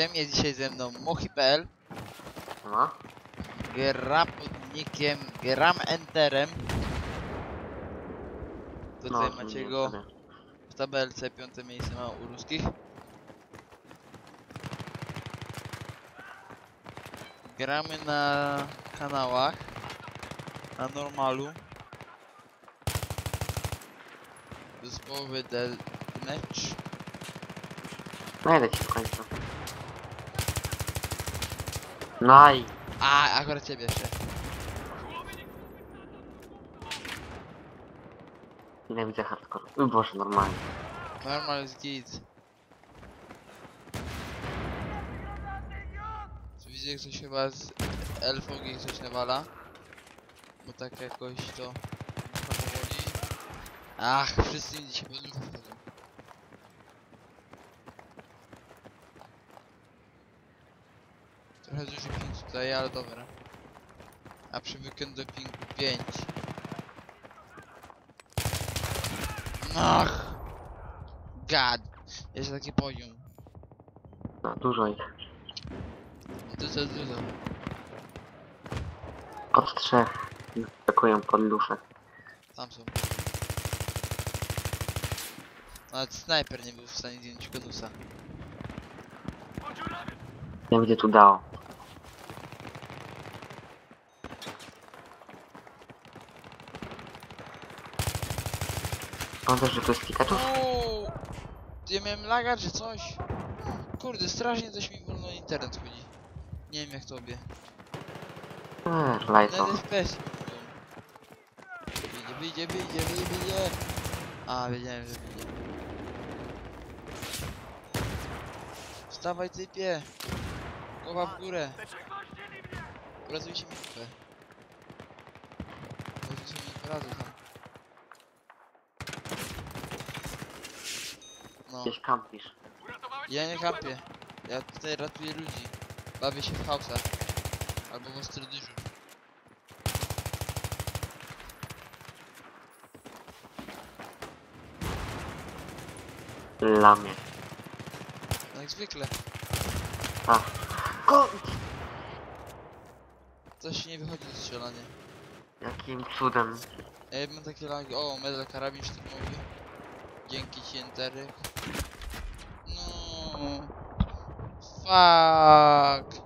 Kony98, jest dzisiaj ze mną Mochi.pl No. Gra pod nickiem Gram Enterem Tutaj no, macie nie, go sobie. w tabelce, piąte miejsce ma u ruskich Gramy na kanałach Na normalu Zespołowy Deathmatch No jedę ci w końcu. I A, akurat ciebie jeszcze nienawidzę hardcore. Uj, Boże, normalnie. Normal jest git. Widzę ktoś chyba z LVG coś nawala. Bo tak jakoś to. Ach, wszyscy inni się pod Trochę duży ping tutaj, ale dobra. A przywykłem do pingu 5. Ach! God! Jest taki poziom. No, dużo ich. Dużo, dużo. Od trzech atakują pod lufę. Tam są. Nawet snajper nie był w stanie zdjąć konusa. Ja widzę tu dało. Pamiętasz, że to jest Pikachu? Uuu! Ja miałem laga czy coś? Kurde, strasznie coś mi wolno internet chodzi. Nie wiem jak tobie. Eee, Nawet Lighto. FPS Wyjdzie, wyjdzie, wyjdzie, wyjdzie. A, wiedziałem, że wyjdzie. Wstawaj typie! Głowa w górę! Uratuj się mi kupę. Uratuj się mi poradzę tam. No, Gdzieś kampisz. ja nie kampię. Ja tutaj ratuję ludzi. Bawię się w house'ach. Albo w ostry dyżur. Lamie. No jak zwykle. A. Ko Coś nie wychodzi do strzelania. Jakim cudem. Ja mam takie lagi. O, medal karabin szturmowy. Dzięki ci entery. No. Fuck.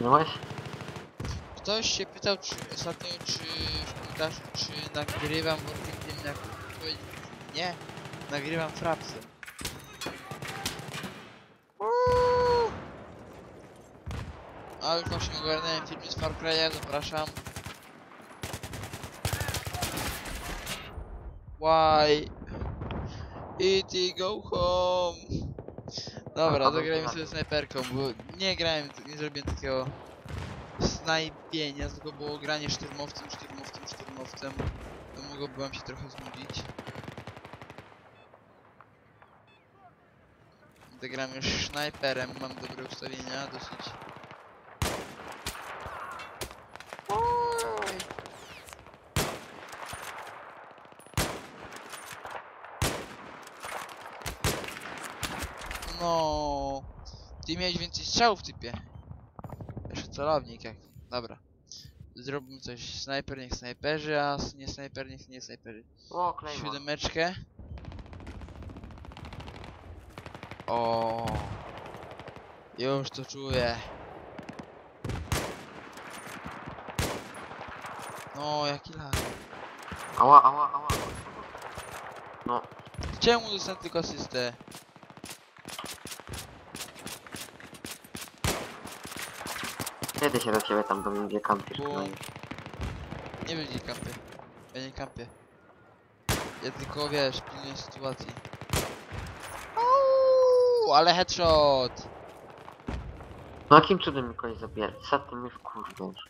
Miałeś? Ktoś się pytał czy ostatnio czy w komentarzu czy nagrywam Working jak powiedzieć nie, nagrywam frapsem. A już właśnie ogarnąłem filmy z Far Cry'a, zapraszam. Why? E.T. go home. Dobra, zagrajmy sobie snajperką, bo nie grałem, nie zrobiłem takiego snajpienia, tylko było granie szturmowcem, szturmowcem, szturmowcem. To mogłoby się trochę znudzić. Zagram już snajperem, mam dobre ustawienia, dosyć. Oj. No. Ty miałeś więcej strzałów typie. Jeszcze celownik jak. Dobra. Zrobimy coś. Snajper niech snajperzy, a nie snajper niech nie snajperzy. O, Claymore. Siódemeczkę. O. Już to czuję. No, jaki lag. Ała, ała, ała. No, Czemu dostałem tylko asystę? Kiedy się do ciebie tam do mnie kampisz? Bo- No i... Nie będzie kampy. Ja nie kampię. Ja tylko wiesz, pilnuję sytuacji. Auuu, ale headshot! No jakim cudem mi kogoś zabierać? Co ty mi wkurwiasz?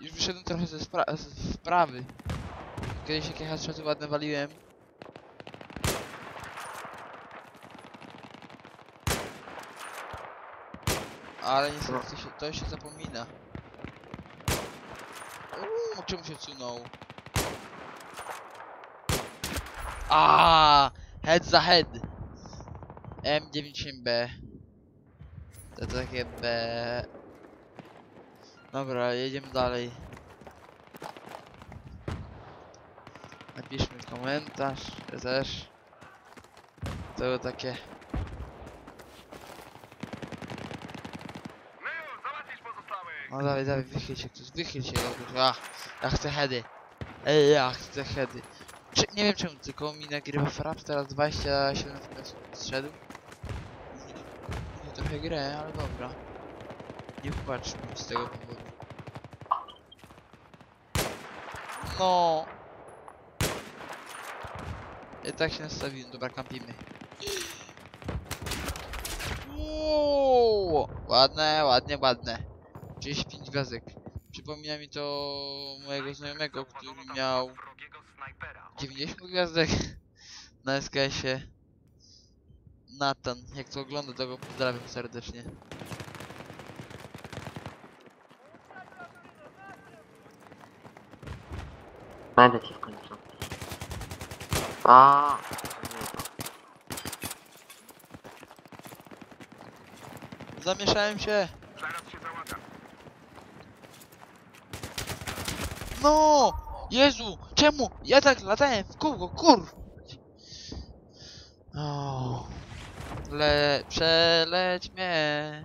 Już wyszedłem trochę ze spra z sprawy. Kiedyś jakie headshoty ładne waliłem. Ale niestety to się, to się zapomina. Uuu, czemu się odsunął? A, head za head. M98B. To takie B. Dobra, jedziemy dalej. Napiszmy komentarz, też. To było takie. No dawaj, dawaj, wychyl się ktoś, wychyl się kogoś. A, ja chcę heady. Ej, ja chcę heady. Czy, nie wiem czemu, tylko mi nagrywa Fraps teraz 27 FPS zszedł. Nie trochę grę, ale dobra. Nie popatrzmy z tego powodu. No. Ja tak się nastawiłem, dobra, kampimy. Uuu, ładne, ładnie, ładne. 35 gwiazdek. Przypomina mi to mojego znajomego, który miał 90 gwiazdek na SKS-ie. Nathan, jak to ogląda, to go pozdrawiam serdecznie. Cię w końcu. A. Zamieszałem się! No! Jezu! Czemu? Ja tak latałem w kółko, kur! O, Le... Przeleć mnie!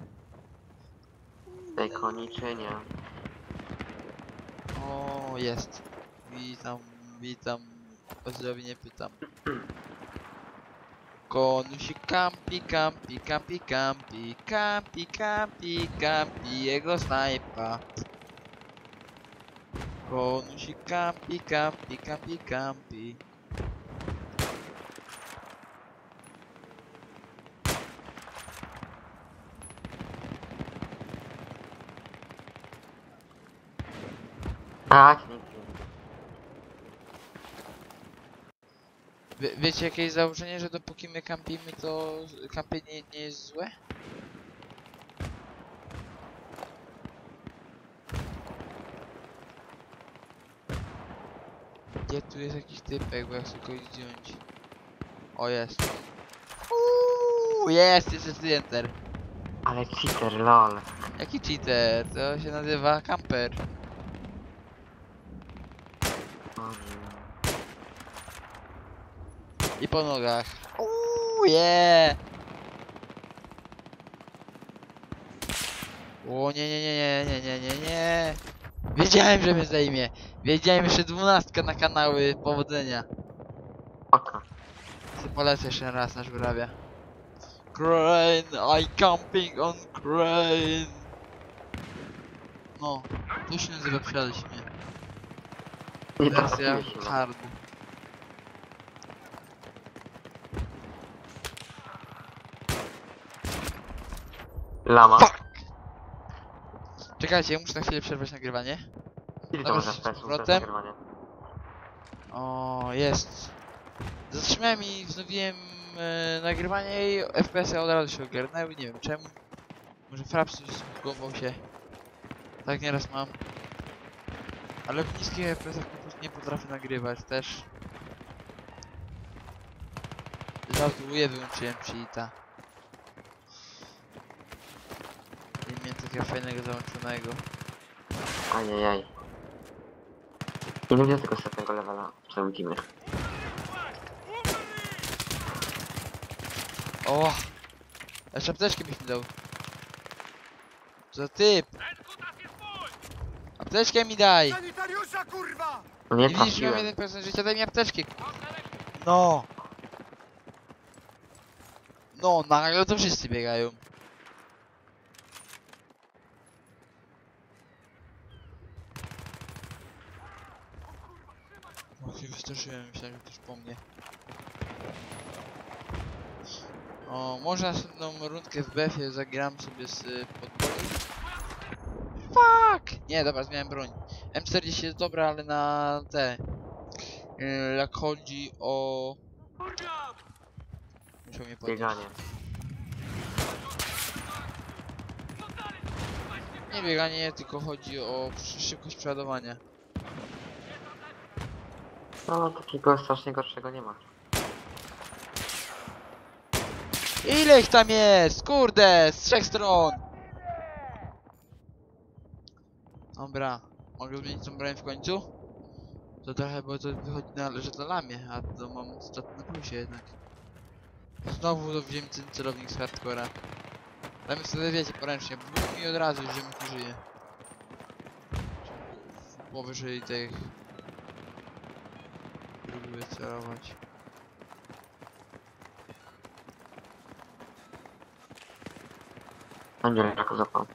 Tej koniczynie. O, jest. Witam, witam. Pozdrowienie pytam. Konusi kampi, kampi, kampi, kampi, kampi, kampi, kampi, jego snajpa. Konusi kampi, kampi, kampi, kampi. Tak, nie. Wie, wiecie jakie jest założenie, że dopóki my kampimy, to kampienie nie jest złe? Gdzie tu jest jakiś typek, bo ja chcę go zdjąć. O jest. Uuu, jest, jest zdjęter. Ale cheater, lol. Jaki cheater? To się nazywa camper. I po nogach. Uuu, yeah! O nie, nie, nie, nie, nie, nie, nie, nie. Wiedziałem, że mnie zajmie. Wiedziałem jeszcze dwunastka na kanały. Powodzenia. Oko. Chcę polecę jeszcze raz na żurawia. Crane, I camping on crane. No, to się nazywa przeleć mnie. Się. no. hard. Lama. Fuck! Czekajcie, ja muszę na chwilę przerwać nagrywanie. Dobra, z powrotem. O, jest. Zatrzymałem i wznowiłem e, nagrywanie i FPS-y od razu się ogarnęły, nie wiem czemu. Może Fraps zgubował się. Tak nieraz mam. Ale w niskich FPS-ach po prostu nie potrafię nagrywać też. Żartuję, wyłączyłem cheata. Nie miałem takiego fajnego załączonego. Ajajaj. Nie lubię tego setnego levela. Czemu dziwny? O! Jeszcze apteczkę byś mi dał. Co za typ? Apteczkę mi daj! Sanitariusza, kurwa! No nie Nie widzisz, mam trafiłem. 1% życia, daj mi apteczkę. No! No, nagle to wszyscy biegają. Wystraszyłem, myślałem, że ktoś po mnie. O, może następną rundkę w BF-ie zagram sobie z y, podporem. Fuck! Nie, dobra, zmiałem broń. M40 jest dobra, ale na te... Yy, jak chodzi o... Musiał mnie podnieść. Nie bieganie, tylko chodzi o szy- szybkość przeładowania. No takiego strasznie gorszego nie ma. Ile ich tam jest? Kurde, z trzech stron! Dobra, mogę zmienić tą broń w końcu? To trochę, bo to wychodzi na, że to lamie, a to mam stat na plusie jednak. Znowu wziąłem ten celownik z hardcora. Damy sobie, wiecie, poręcznie, bo mi od razu, że mi tu żyje. Powyżej tych... Próbuję celować. No nie wiem, jak go zapał.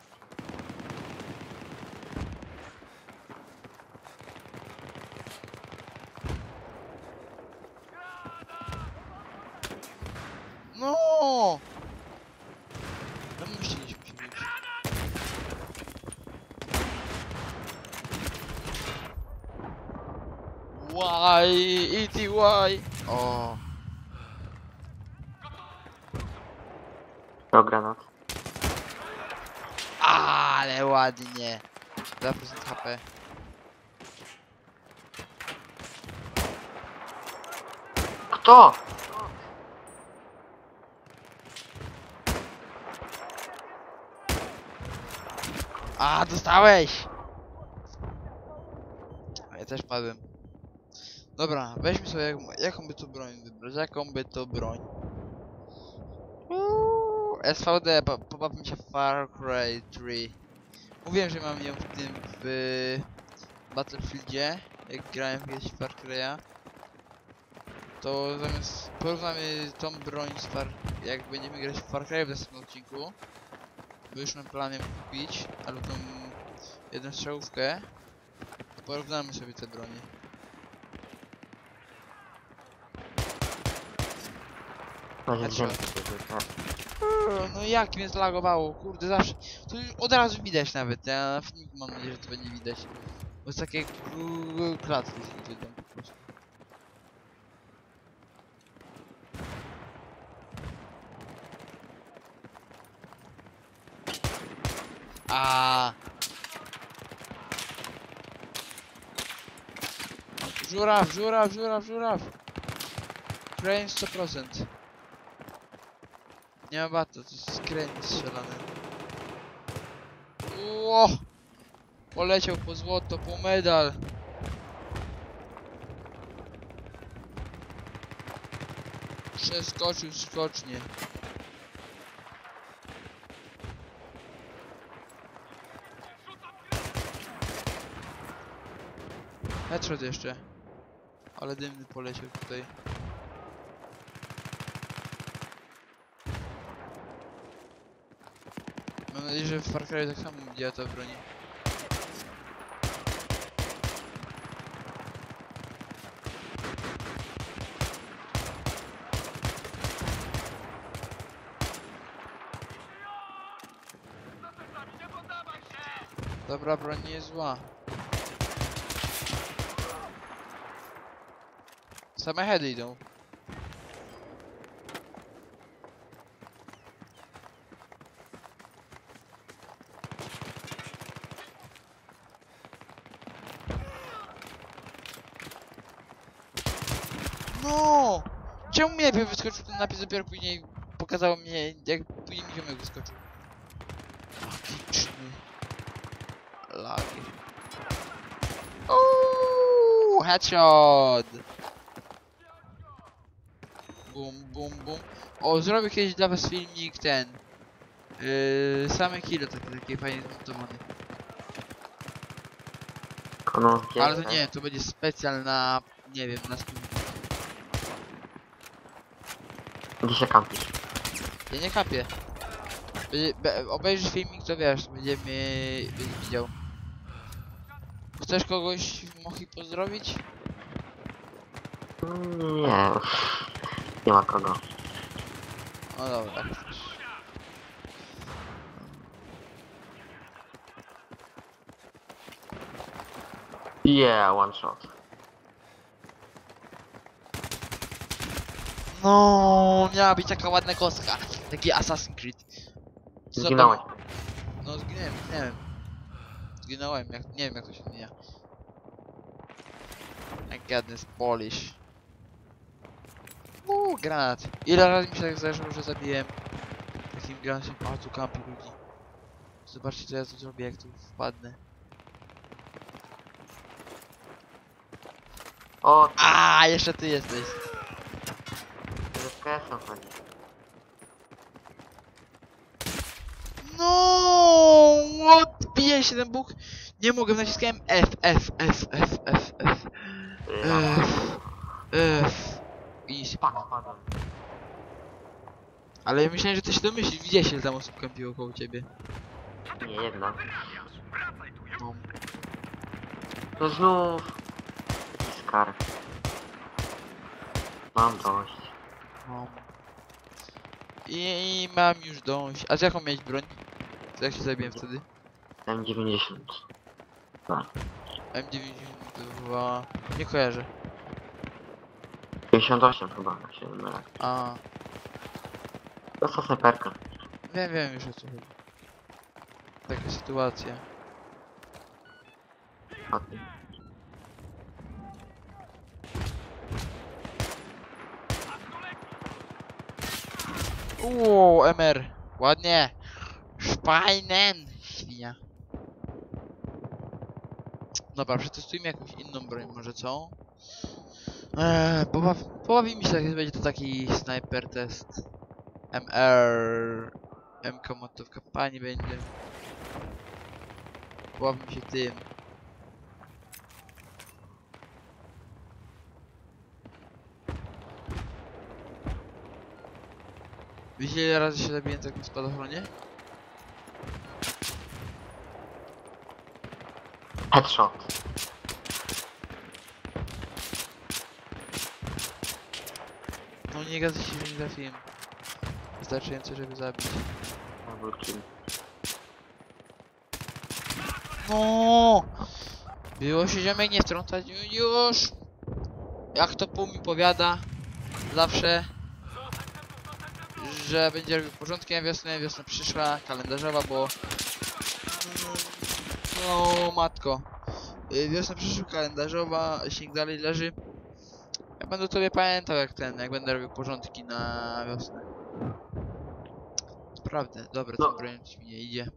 No! No musieliśmy się bić. Why? E.T. why? O, To granat. ale ładnie. 2% HP. Kto? A, dostałeś! Ja też padłem. Dobra, weźmy sobie jaką, jaką by to broń wybrać, jaką by to broń. SVD, po- pobaw mi się Far Cry 3. Mówiłem, że mam ją w tym, w Battlefieldzie, jak grałem w Far Cry'a. To zamiast, porównamy tą broń z Far, jak będziemy grać w Far Cry w następnym odcinku. Bo już mam plan ją kupić, albo tą jedną strzałówkę. To porównamy sobie te wziąłem. tak. No jak mnie zlagowało, kurde, zawsze. To już od razu widać nawet, ja filmiku mam nadzieję, że to będzie widać. Bo jest takie klatki z wyjdą po prostu. A. Żuraw, żuraw, żuraw, żuraw. Crane 100%. Nie ma bata, to jest crane strzelany. Ło! Poleciał po złoto, po medal. Przeskoczył skocznie. Headshot jeszcze. Ale dymny poleciał tutaj. Mam nadzieję, że w Far Cry tak samo działa ta broń. Dobra, broń nie jest zła. Same heady idą. No! Czemu mi najpierw wyskoczył ten napis, dopiero później pokazało mnie, jak później mi ziomek wyskoczył. Magiczny. Lagi. Uuu, headshot! Bum, bum, bum. O, zrobię kiedyś dla was filmik ten. Yy, same kilo takie, takie fajnie zmontowane. Kono Ale to nie, to będzie specjal na, nie wiem, na stół. Gdzie się kampisz? Ja nie kapię. Będzie- be- Obejrzysz filmik, to wiesz, będziemy będzie widział. Chcesz kogoś w Mochi pozdrowić? Nie. Nie ma kogo. No dobra, tak chcesz. Yeah, one shot. No, miała być taka ładna kostka. Taki Assassin's Creed. Co Zginąłeś. tam? No zginąłem, zginąłem. Zginąłem, jak, nie wiem jak to się zmienia. My godness, Polish. Uuu. Uuu, granat. Ile razy mi się tak zdarzyło, że zabiłem takim granatem. Tu kampi ludzi. Zobaczcie co ja tu zrobię, jak tu wpadnę. O, A, jeszcze ty jesteś. Ty z KS-em chodzi. No, what? Bije się ten bóg. Nie mogę, naciskałem F, F, F, F, F, F, F, F. I się spadłem. Ale ja myślałem, że ty się domyślisz. Widziałeś, ile tam osób kampiło koło ciebie. Nie, jedna. No. No znów. Skarb. Mam dość. No. I, I mam już dość. A z jaką mieć broń? To jak się zabiłem wtedy? M90. M92... Nie kojarzę. 58 chyba, jak się nie mylę. A, To jest snajperka. wiem, wiem już o co chodzi. Taka sytuacja. Ładnie. Uuu, MR. Ładnie. Szpajnen. Świnia. Dobra, przetestujmy jakąś inną broń może, co? Eee, pobaw pobawi mi się, jak będzie to taki sniper test. MR. MK motto w kampanii będzie. Pobawi mi się tym. Wiecie ile razy się zabiję na takim spadochronie? Headshot. No nie gadaj się, że nie trafiłem. Wystarczająco, żeby zabić. Double kill. No! Było się ziomek nie wtrącać już! Jak to pół mi powiada zawsze, że będzie robił porządki na wiosnę, wiosna przyszła, kalendarzowa, bo no matko. Y, Wiosna przyszła kalendarzowa, śnieg dalej leży. Ja będę sobie pamiętał jak ten, jak będę robił porządki na wiosnę. Naprawdę, dobra, No. ten broń mi nie idzie.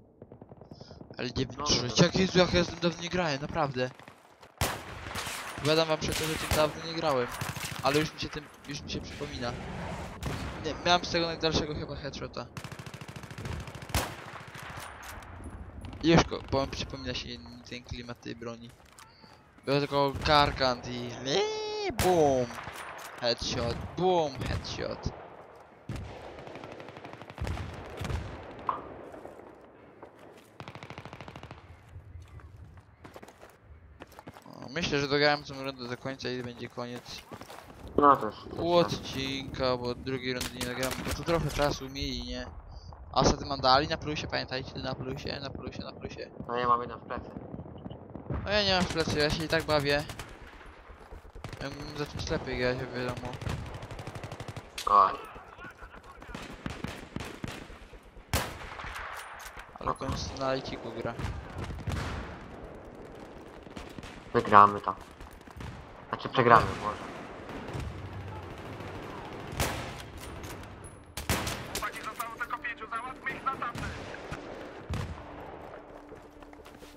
Ale nie No, wytrzymać. dobra. Jak Jezu, jak ja tym dawno nie grałem, naprawdę. Powiadam wam przecież, że tym dawno nie grałem. Ale już mi się tym, już mi się przypomina. Nie, miałem z tego najdalszego chyba headshota. Już bo przypomina się ten klimat tej broni. Było tylko karkant i eee, boom. Headshot, boom, headshot. Myślę, że dograłem tą rundę do końca i będzie koniec No to jest... pół odcinka, bo drugiej rundy nie nagramy, bo tu trochę czasu mieli, nie? A wtedy mandali na plusie, pamiętajcie, na plusie, na plusie, na plusie. No ja mam jedną w plecy. No ja nie mam w plecy, ja się i tak bawię. Ja mógłbym zacząć lepiej grać, wiadomo. Oj. Ale w końcu na lajciku gra. Wygramy to. Znaczy przegramy może.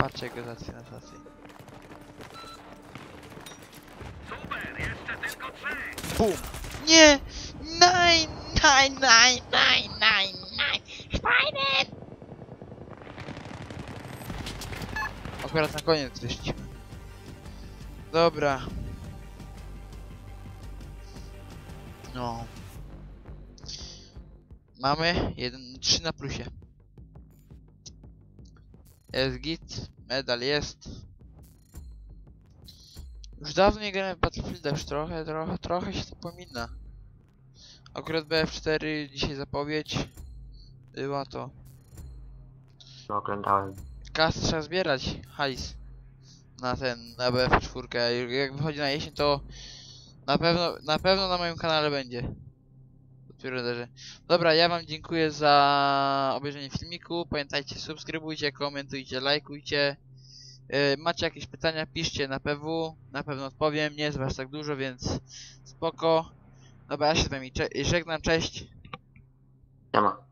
Patrzcie go na stacji. Bum! Nie! Nine! Nine! Nine! Nine! Nine! Nine! Spider! Akurat na koniec wyścig. Dobra. No. Mamy jeden, trzy na plusie. Jest git, medal jest. Już dawno nie grałem w Battlefielda, już trochę, trochę, trochę się to pomina. Akurat BF4 dzisiaj zapowiedź. Była to. No oglądałem. Kas trzeba zbierać, hajs. Na ten, na BF4. Jak- Jak wychodzi na jesień to na pewno, na pewno na moim kanale będzie. Leży. Dobra, ja wam dziękuję za obejrzenie filmiku. Pamiętajcie, subskrybujcie, komentujcie, lajkujcie. Yy, macie jakieś pytania, piszcie na PW. Na pewno odpowiem. Nie jest was tak dużo, więc spoko. Dobra, ja się z wami cze- żegnam, cześć. Nie ma.